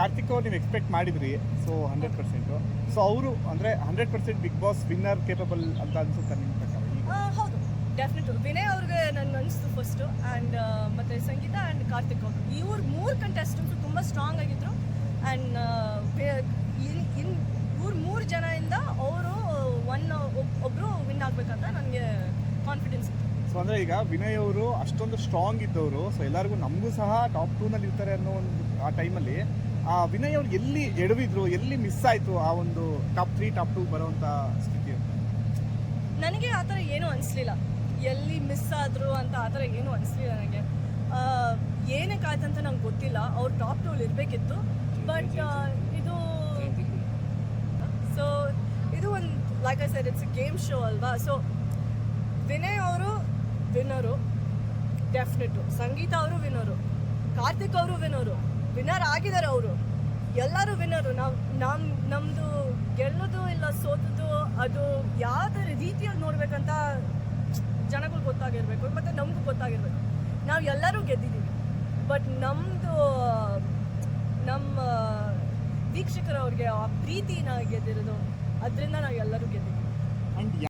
ಕಾರ್ತಿಕ್ ಅವ್ರು ನೀವು ಎಕ್ಸ್ಪೆಕ್ಟ್ ಮಾಡಿದ್ರಿ ಸೊ ಹಂಡ್ರೆಡ್ ಪರ್ಸೆಂಟು ಸೊ ಅವರು ಅಂದರೆ hundred percent Bigg Boss winner capable ಅಂತ ಅನ್ಸುತ್ತೆ ನಿಮ್ಮ ಪ್ರಕಾರ ಹೌದು. ಡೆಫಿನೆಟ್ ವಿನಯ್ ಅವ್ರಿಗೆ ನನ್ನ ಅನಿಸ್ತು ಫಸ್ಟು ಆ್ಯಂಡ್ ಮತ್ತು ಸಂಗೀತ ಆ್ಯಂಡ್ ಕಾರ್ತಿಕ್ ಅವರು. ಇವ್ರು ಮೂರು ಕಂಟೆಸ್ಟೆಂಟ್ಸು ತುಂಬ ಸ್ಟ್ರಾಂಗ್ ಆಗಿದ್ರು. ಆ್ಯಂಡ್ ಇನ್ ಇನ್ ಇವ್ರು ಮೂರು ಜನದಿಂದ ಅವರು ಒನ್ ಒಬ್ಬರು ವಿನ್ ಆಗಬೇಕಂತ ನನಗೆ ಕಾನ್ಫಿಡೆನ್ಸ್ ಇತ್ತು. ಸೊ ಅಂದರೆ ಈಗ ವಿನಯ್ ಅವರು ಅಷ್ಟೊಂದು ಸ್ಟ್ರಾಂಗ್ ಇದ್ದವರು ಸೊ ಎಲ್ಲರಿಗೂ ನಮಗೂ ಸಹ ಟಾಪ್ ಟೂನಲ್ಲಿ ಇರ್ತಾರೆ ಅನ್ನೋ ಒಂದು ಆ ಟೈಮಲ್ಲಿ ಆ ವಿನಯ್ ಅವ್ರು ಎಲ್ಲಿ ಎಡವಿದ್ರು ಎಲ್ಲಿ ಮಿಸ್ ಆಯ್ತು ಆ ಒಂದು ಟಾಪ್ ತ್ರೀ ಟಾಪ್ ಟೂ ಬರೋವಂಥ ಸ್ಥಿತಿ ಅಂತ? ನನಗೆ ಆ ಥರ ಏನೂ ಅನಿಸ್ಲಿಲ್ಲ. ಎಲ್ಲಿ ಮಿಸ್ ಆದರು ಅಂತ ಆ ಥರ ಏನೂ ಅನಿಸ್ಲಿಲ್ಲ ನನಗೆ. ಏನಕ್ಕೆ ಆಯ್ತಂತ ನಂಗೆ ಗೊತ್ತಿಲ್ಲ. ಅವ್ರು ಟಾಪ್ ಟೂಲ್ ಇರಬೇಕಿತ್ತು. ಬಟ್ ಇದು ಸೊ ಇದು ಒಂದು like I sir it's game show ಅಲ್ವಾ? ಸೊ ವಿನಯ್ ಅವರು ವಿನ್ನರು ಡೆಫಿನೆಟು ಸಂಗೀತ ಅವರು ವಿನ್ನರು ಕಾರ್ತಿಕ್ ಅವರು ವಿನ್ನರು ವಿನ್ನರ್ ಆಗಿದ್ದಾರೆ ಅವರು. ಎಲ್ಲರೂ ವಿನ್ನರು. ನಾವು ನಮ್ಮ ನಮ್ಮದು ಗೆಲ್ಲೋದು ಇಲ್ಲ ಸೋತದ್ದು ಅದು ಯಾವ ರೀತಿಯಲ್ಲಿ ನೋಡ್ಬೇಕಂತ ಜನಗಳು ಗೊತ್ತಾಗಿರ್ಬೇಕು. ಮತ್ತು ನಮಗೂ ಗೊತ್ತಾಗಿರ್ಬೇಕು. ನಾವು ಎಲ್ಲರೂ ಗೆದ್ದಿದ್ದೀವಿ. ಬಟ್ ನಮ್ಮದು ನಮ್ಮ ವೀಕ್ಷಕರವ್ರಿಗೆ ಆ ಪ್ರೀತಿನ ಗೆದ್ದಿರೋದು, ಅದರಿಂದ ನಾವು ಎಲ್ಲರೂ ಗೆದ್ದಿದ್ದೀವಿ.